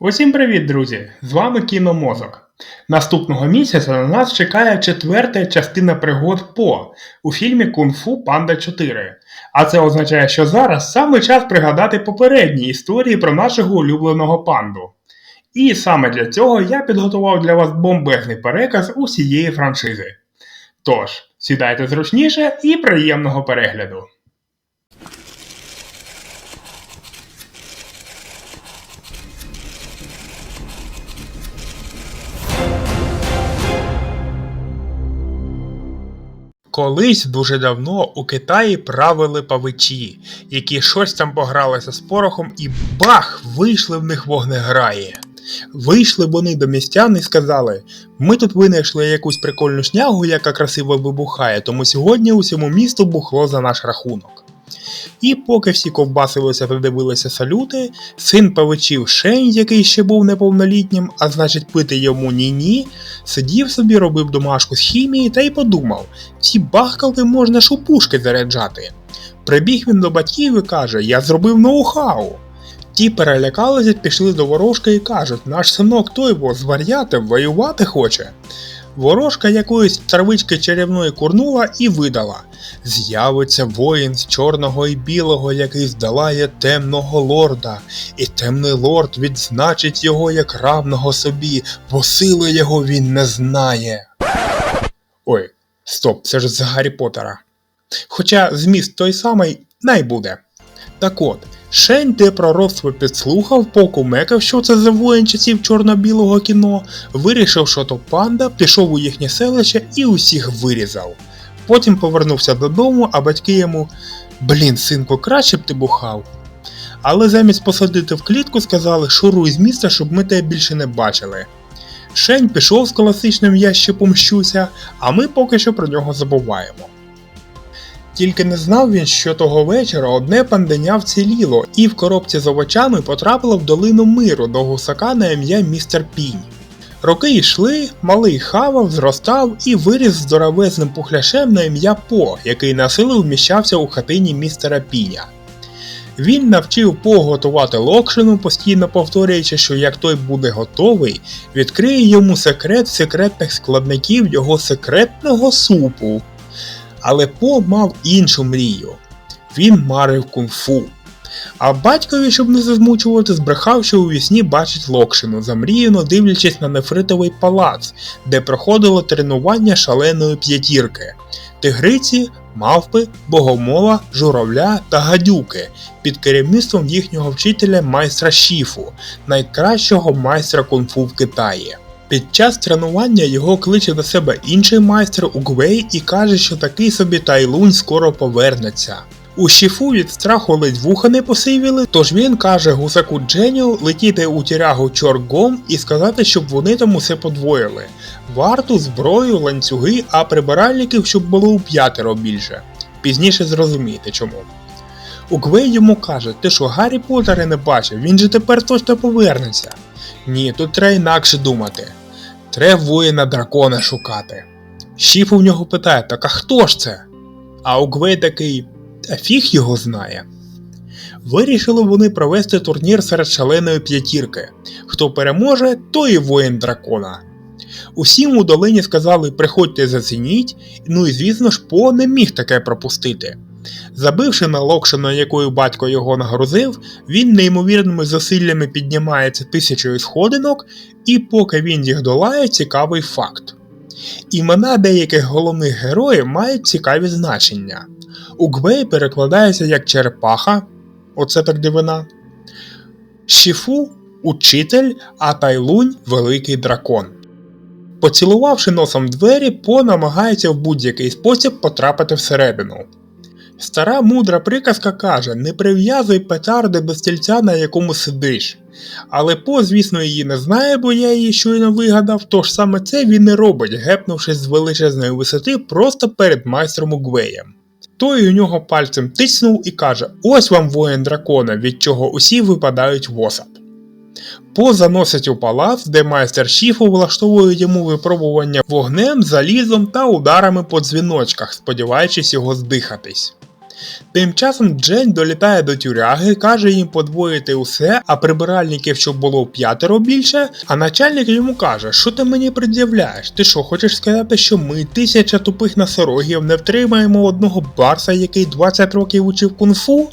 Усім привіт, друзі! З вами Кіномозок. Наступного місяця на нас чекає четверта частина пригод По у фільмі Кунг-Фу Панда 4. А це означає, що зараз саме час пригадати попередні історії про нашого улюбленого панду. І саме для цього я підготував для вас бомбезний переказ усієї франшизи. Тож, сідайте зручніше і приємного перегляду! Колись дуже давно у Китаї правили павичі, які щось там погралися з порохом, і бах! Вийшли в них вогнеграї. Вийшли вони до містян і сказали: ми тут винайшли якусь прикольну шнягу, яка красиво вибухає, тому сьогодні усьому місту бухло за наш рахунок. І поки всі ковбасилися та дивилися салюти, син павичів Шень, який ще був неповнолітнім, а значить пити йому ні-ні, сидів собі, робив домашку з хімії та й подумав, ці бахкалки можна ж у пушки заряджати. Прибіг він до батьків і каже: Я зробив ноу-хау. Ті перелякалися, пішли до ворожки і кажуть, наш синок той во звар'яти воювати хоче. Ворожка якоїсь травички чарівної курнула і видала. З'явиться воїн з чорного і білого, який здолає темного лорда, і темний лорд відзначить його як равного собі, бо сили його він не знає. Ой, стоп, це ж з Гаррі Поттера. Хоча зміст той самий най буде. Так от, Шень те пророцтво підслухав, покумекав, що це за воїн часів чорно-білого кіно, вирішив, що то панда, пішов у їхнє селище і усіх вирізав. Потім повернувся додому, а батьки йому Блін, синку, краще б ти бухав. Але замість посадити в клітку сказали шуруй з міста, щоб ми тебе більше не бачили. Шень пішов з класичним я ще помщуся, а ми поки що про нього забуваємо. Тільки не знав він, що того вечора одне панденя вціліло і в коробці з овочами потрапило в долину миру до гусака на ім'я містер Пінь. Роки йшли, малий хавав, зростав і виріс здоровезним пухляшем на ім'я По, який на силу вміщався у хатині містера Піня. Він навчив По готувати локшину, постійно повторюючи, що як той буде готовий, відкриє йому секрет секретних складників його секретного супу. Але По мав іншу мрію. Він марив кунг-фу. А батькові, щоб не зазмучувати, збрехав, що у вісні бачить локшину, замріяно дивлячись на нефритовий палац, де проходило тренування шаленої п'ятірки. Тигриці, мавпи, богомола, журавля та гадюки під керівництвом їхнього вчителя майстра Шіфу, найкращого майстра кунг-фу в Китаї. Під час тренування його кличе до себе інший майстер Угвей і каже, що такий собі Тайлунь скоро повернеться. У Шіфу від страху ледь вуха не посивіли, тож він каже гусаку Дженю летіти у тірягу Чоргом і сказати, щоб вони там усе подвоїли. Варту, зброю, ланцюги, а прибиральників, щоб було у п'ятеро більше. Пізніше зрозумієте чому. Угвей йому каже, ти що Гаррі Поттера не бачив, він же тепер точно повернеться. Ні, тут треба інакше думати. Треба воїна дракона шукати. Шіф у нього питає, так а хто ж це? А Угвей такий, а фіг його знає. Вирішили вони провести турнір серед шаленої п'ятірки. Хто переможе, той і воїн дракона. Усім у долині сказали приходьте зацініть, ну і звісно ж По не міг таке пропустити. Забивши на локшину, якою батько його нагрузив, він неймовірними зусиллями піднімається тисячою сходинок, і поки він їх долає, цікавий факт. Імена деяких головних героїв мають цікаві значення. Угвей перекладається як черепаха, оце так дивина. Шіфу учитель, а Тайлунь великий дракон. Поцілувавши носом двері, По намагається в будь-який спосіб потрапити всередину. Стара мудра приказка каже: не прив'язуй петарди до стільця, на якому сидиш. Але По, звісно, її не знає, бо я її щойно вигадав, тож саме це він і робить, гепнувшись з величезної висоти просто перед майстром Угвеєм. Той у нього пальцем тиснув і каже: Ось вам воїн дракона, від чого усі випадають в осад. По заносить у палац, де майстер Шіфу влаштовує йому випробування вогнем, залізом та ударами по дзвіночках, сподіваючись його здихатись. Тим часом Джейн долітає до тюряги, каже їм подвоїти усе, а прибиральників, щоб було п'ятеро більше, а начальник йому каже, що ти мені пред'являєш? Ти що, хочеш сказати, що ми, тисяча тупих носорогів, не втримаємо одного барса, який 20 років учив кунг-фу?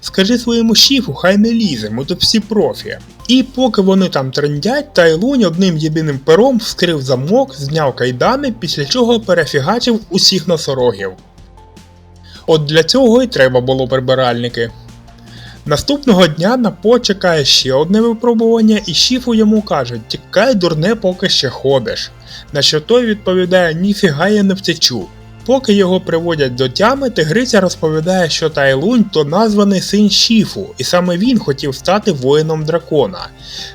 Скажи своєму шіфу, хай не лізе, ми тут всі профі. І поки вони там трендять, Тайлунь одним єдиним пером вскрив замок, зняв кайдани, після чого перефігачив усіх носорогів. От для цього і треба було прибиральники. Наступного дня на По чекає ще одне випробування, і шіфу йому кажуть, тікай дурне, поки ще ходиш. На що той відповідає, ніфіга я не втечу. Поки його приводять до тями, тигриця розповідає, що Тайлунь то названий син Шіфу, і саме він хотів стати воїном дракона.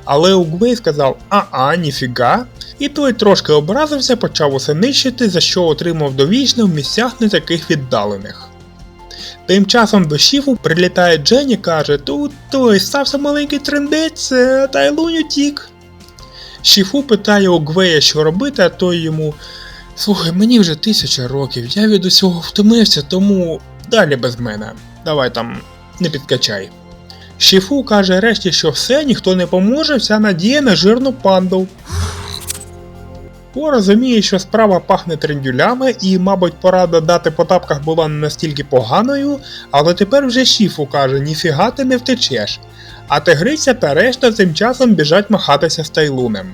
Але Угвей сказав а-а, ніфіга, і той трошки образився, почав усе нищити, за що отримав довічне в місцях не таких віддалених. Тим часом до Шіфу прилітає Джен і каже, тут той стався маленький трендець, е, Тайлунь утік. Шіфу питає у Гвея, що робити, а той йому. Слухай, мені вже тисяча років, я від усього втомився, тому далі без мене. Давай там не підкачай. Шіфу каже решті, що все, ніхто не поможе, вся надія на жирну панду. По розуміє, що справа пахне трендюлями, і, мабуть, порада дати по тапках була не настільки поганою, але тепер вже Шіфу каже, ніфіга ти не втечеш. А тигриця та решта цим часом біжать махатися з Тайлунем.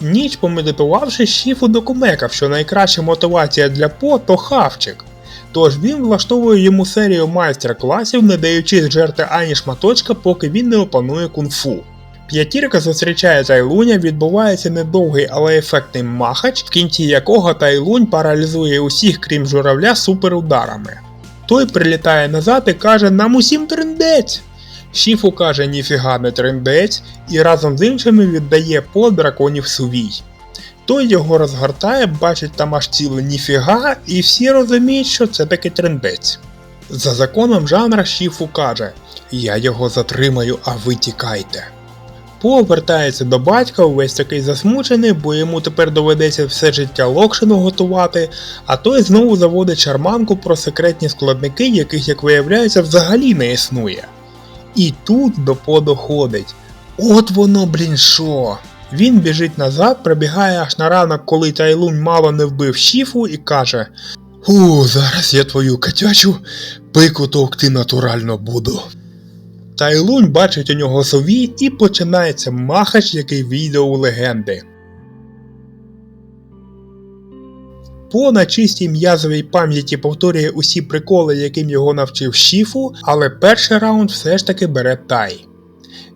Ніч помедитувавши, Шіфу докумекав, що найкраща мотивація для По то хавчик. Тож він влаштовує йому серію майстер-класів, не даючи жерти ані шматочка, поки він не опанує кунг-фу. П'ятірка зустрічає Тайлуня, відбувається недовгий, але ефектний махач, в кінці якого Тайлунь паралізує усіх, крім журавля, суперударами. Той прилітає назад і каже нам усім трендець. Шіфу каже ніфіга не трендець і разом з іншими віддає по драконів сувій. Той його розгортає, бачить там аж ціле ніфіга, і всі розуміють, що це таки трендець. За законом жанра Шіфу каже: Я його затримаю, а ви тікайте. По вертається до батька, увесь такий засмучений, бо йому тепер доведеться все життя локшину готувати, а той знову заводить шарманку про секретні складники, яких, як виявляється, взагалі не існує. І тут до По доходить. От воно, блін, що. Він біжить назад, прибігає аж на ранок, коли Тайлунь мало не вбив шіфу і каже: У, зараз я твою котячу пику товкти натурально буду. Тайлунь бачить у нього сові і починається махач, який війде у легенди. По на чистій м'язовій пам'яті повторює усі приколи, яким його навчив Шіфу, але перший раунд все ж таки бере тай.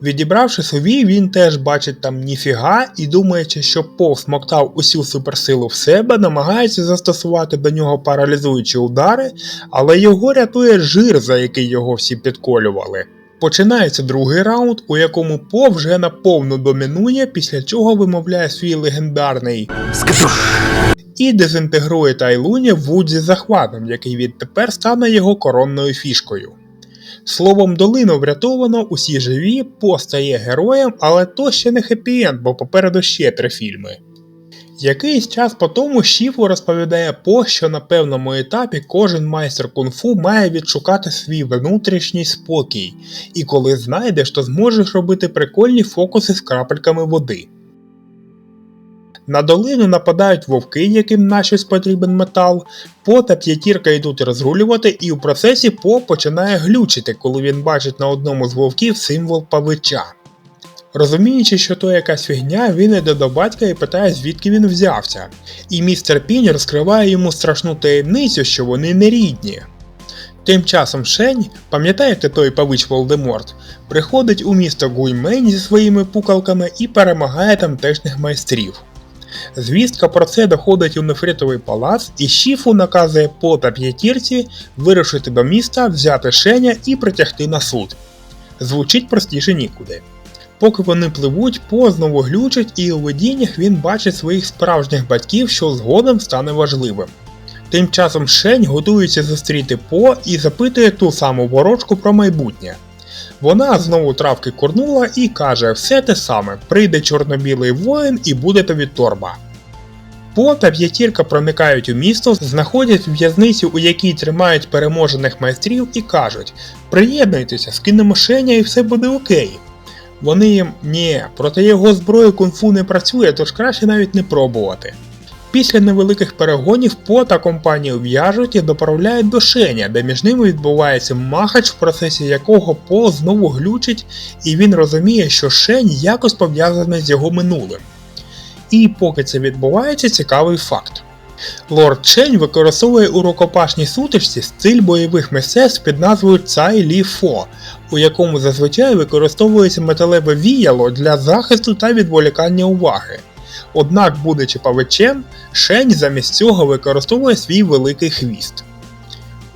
Відібравши сові, він теж бачить там ніфіга і думаючи, що По смоктав усю суперсилу в себе, намагається застосувати до нього паралізуючі удари, але його рятує жир, за який його всі підколювали. Починається другий раунд, у якому По вже наповну домінує, після чого вимовляє свій легендарний і дезінтегрує Тайлуня Вудзі захватом, який відтепер стане його коронною фішкою. Словом, долину врятовано, усі живі, По стає героєм, але то ще не хеппі-енд, бо попереду ще три фільми. Якийсь час по тому Шіфу розповідає По, що на певному етапі кожен майстер кунг-фу має відшукати свій внутрішній спокій, і коли знайдеш, то зможеш робити прикольні фокуси з крапельками води. На долину нападають вовки, яким нащось потрібен метал, По та п'ятірка йдуть розрулювати, і у процесі По починає глючити, коли він бачить на одному з вовків символ павича. Розуміючи, що то якась фігня, він йде до батька і питає, звідки він взявся. І містер Пінь розкриває йому страшну таємницю, що вони не рідні. Тим часом Шень, пам'ятаєте той павич Волдеморт, приходить у місто Гуймень зі своїми пукалками і перемагає тамтешніх майстрів. Звістка про це доходить у нефритовий палац, і Шіфу наказує по та п'ятірці вирушити до міста, взяти Шеня і притягти на суд. Звучить простіше нікуди. Поки вони пливуть, По знову глючить, і у видіннях він бачить своїх справжніх батьків, що згодом стане важливим. Тим часом Шень готується зустріти По і запитує ту саму ворожку про майбутнє. Вона знову травки курнула і каже все те саме: прийде чорно-білий воїн і буде тобі торба. По та п'ятірка проникають у місто, знаходять в'язницю, у якій тримають переможених майстрів, і кажуть: приєднуйтеся, скинемо Шеня і все буде окей. Вони їм ні, проти його зброї кунг-фу не працює, тож краще навіть не пробувати. Після невеликих перегонів По та компанію в'яжуть і доправляють до Шеня, де між ними відбувається махач, в процесі якого По знову глючить, і він розуміє, що Шень якось пов'язаний з його минулим. І поки це відбувається, цікавий факт. Лорд Чень використовує у рукопашній сутичці стиль бойових мистецтв під назвою Цай Лі Фо, у якому зазвичай використовується металеве віяло для захисту та відволікання уваги. Однак, будучи павичем, Шень замість цього використовує свій великий хвіст.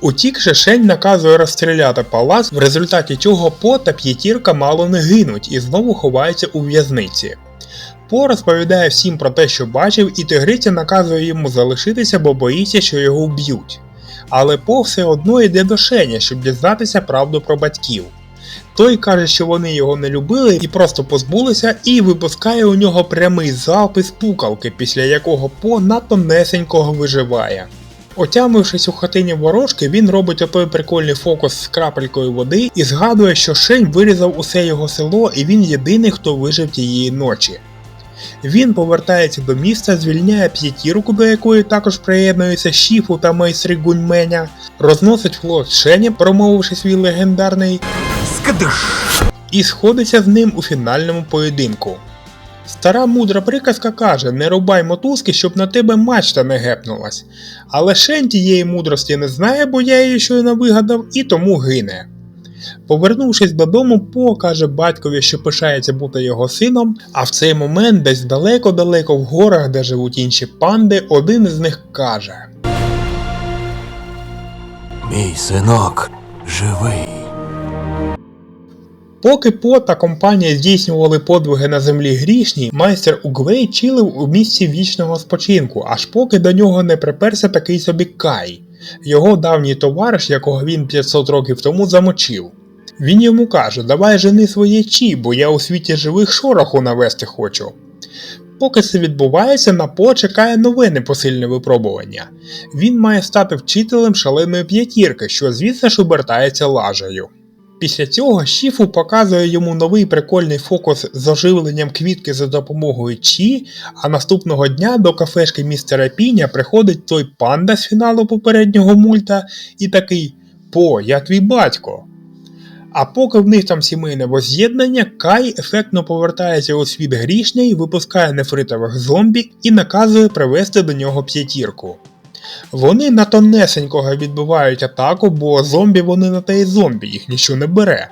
Утікши, Шень наказує розстріляти палац, в результаті чого По та п'ятірка мало не гинуть і знову ховаються у в'язниці. По розповідає всім про те, що бачив, і тигриця наказує йому залишитися, бо боїться, що його вб'ють. Але По все одно йде до Шеня, щоб дізнатися правду про батьків. Той каже, що вони його не любили і просто позбулися, і випускає у нього прямий залп із пукалки, після якого По надто несенького виживає. Отямившись у хатині ворожки, він робить отой прикольний фокус з крапелькою води і згадує, що Шень вирізав усе його село і він єдиний, хто вижив тієї ночі. Він повертається до міста, звільняє п'ятірку, до якої також приєднуються Шіфу та майстри Гуньменя, розносить флот Шеня, промовивши свій легендарний Скадиш! і сходиться з ним у фінальному поєдинку. Стара мудра приказка каже: не рубай мотузки, щоб на тебе мачта не гепнулась. Але Шен тієї мудрості не знає, бо я її щойно вигадав, і тому гине. Повернувшись додому, По каже батькові, що пишається бути його сином, а в цей момент десь далеко-далеко в горах, де живуть інші панди, один із них каже: Мій синок живий. Поки По та компанія здійснювали подвиги на землі грішній, майстер Угвей чилив у місці вічного спочинку, аж поки до нього не приперся такий собі Кай, його давній товариш, якого він 500 років тому замочив. Він йому каже: Давай жени своє чі, бо я у світі живих шороху навести хочу. Поки це відбувається, на По чекає нове непосильне випробування. Він має стати вчителем шаленої п'ятірки, що звісно ж обертається лажею. Після цього Шіфу показує йому новий прикольний фокус з оживленням квітки за допомогою Чі, а наступного дня до кафешки містера Піня приходить той панда з фіналу попереднього мульта і такий По, я твій батько. А поки в них там сімейне воз'єднання, Кай ефектно повертається у світ грішний, випускає нефритових зомбі і наказує привести до нього п'ятірку. Вони на тонесенького відбивають атаку, бо зомбі вони на те й зомбі, їх нічого не бере.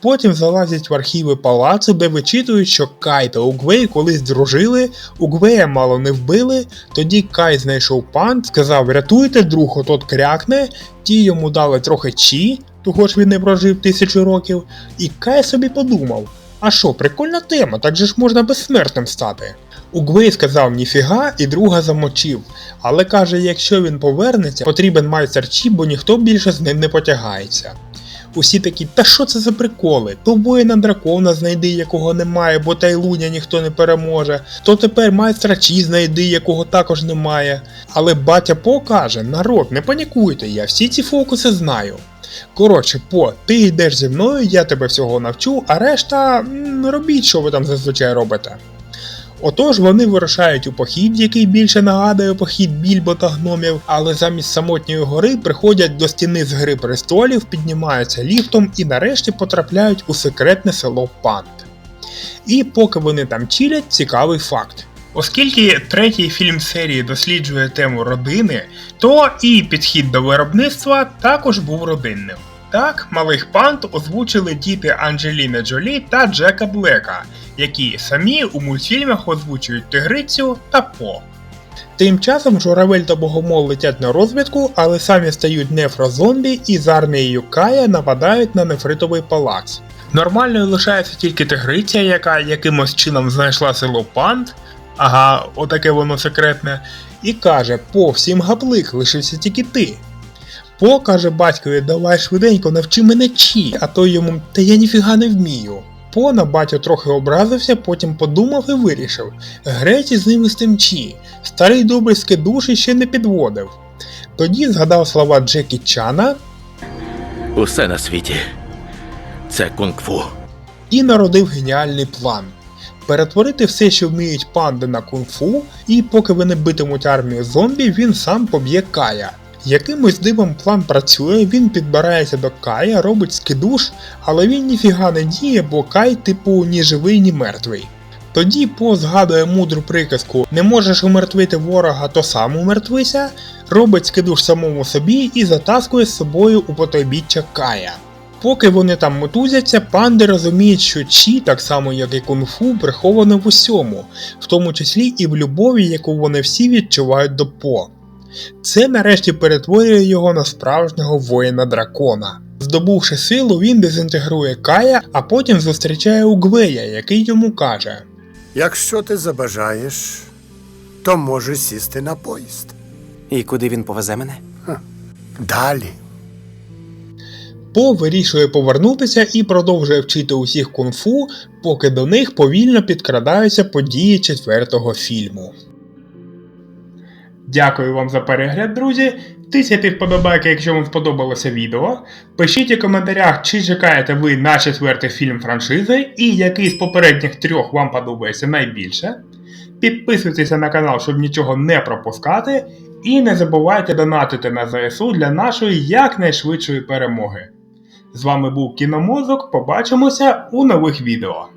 Потім залазять в архіви палацу, де вичитують, що Кай та Угвей колись дружили, Угвея мало не вбили, тоді Кай знайшов пан, сказав рятуйте, друг отот крякне, ті йому дали трохи чі, того ж він не прожив тисячу років, і Кай собі подумав, а що, прикольна тема, так же ж можна безсмертним стати. Угвей сказав ніфіга і друга замочив, але каже, якщо він повернеться, потрібен майстер Чі, бо ніхто більше з ним не потягається. Усі такі, та що це за приколи? То воїна дракона знайди, якого немає, бо Тайлуня ніхто не переможе, то тепер майстра Чі знайди, якого також немає. Але батя По каже, народ, не панікуйте, я всі ці фокуси знаю. Коротше, По, ти йдеш зі мною, я тебе всього навчу, а решта робіть, що ви там зазвичай робите. Отож вони вирушають у похід, який більше нагадує похід більбо та гномів, але замість самотньої гори приходять до стіни з гри престолів, піднімаються ліфтом і нарешті потрапляють у секретне село Пант. І поки вони там чилять, цікавий факт. Оскільки третій фільм серії досліджує тему родини, то і підхід до виробництва також був родинним. Так, малих пант озвучили діти Анджеліни Джолі та Джека Блека, які самі у мультфільмах озвучують тигрицю та По. Тим часом журавель та богомол летять на розвідку, але самі стають нефрозомбі і з армією Кая нападають на нефритовий палац. Нормальною лишається тільки тигриця, яка якимось чином знайшла село Пант, ага, отаке воно секретне, і каже: По всім гаплик, лишився тільки ти. По каже батькові, давай швиденько навчи мене чі, а той йому, та я ніфіга не вмію. По на батю трохи образився, потім подумав і вирішив. Греці з ними стемчі, старий добрий скидуш іще не підводив. Тоді згадав слова Джекі Чана Усе на світі. Це кунг-фу. і народив геніальний план. Перетворити все, що вміють панди на кунг-фу, і поки вони битимуть армію зомбі, він сам поб'є Кая. Якимось дивом план працює, він підбирається до Кая, робить скидуш, але він ніфіга не діє, бо Кай, типу, ні живий, ні мертвий. Тоді По згадує мудру приказку Не можеш умертвити ворога, то сам умертвися, робить скидуш самому собі і затаскує з собою у потойбіччя Кая. Поки вони там мотузяться, панди розуміють, що Чі, так само як і кунг-фу, приховане в усьому, в тому числі і в любові, яку вони всі відчувають до По. Це нарешті перетворює його на справжнього воїна дракона. Здобувши силу, він дезінтегрує Кая, а потім зустрічає Угвея, який йому каже: Якщо ти забажаєш, то можеш сісти на поїзд. І куди він повезе мене? Далі. По вирішує повернутися і продовжує вчити усіх кунг-фу, поки до них повільно підкрадаються події четвертого фільму. Дякую вам за перегляд, друзі. Тисяйте вподобайки, якщо вам сподобалося відео. Пишіть у коментарях, чи чекаєте ви на четвертий фільм франшизи, і який з попередніх трьох вам подобається найбільше. Підписуйтеся на канал, щоб нічого не пропускати. І не забувайте донатити на ЗСУ для нашої якнайшвидшої перемоги. З вами був Кіномозок. Побачимося у нових відео.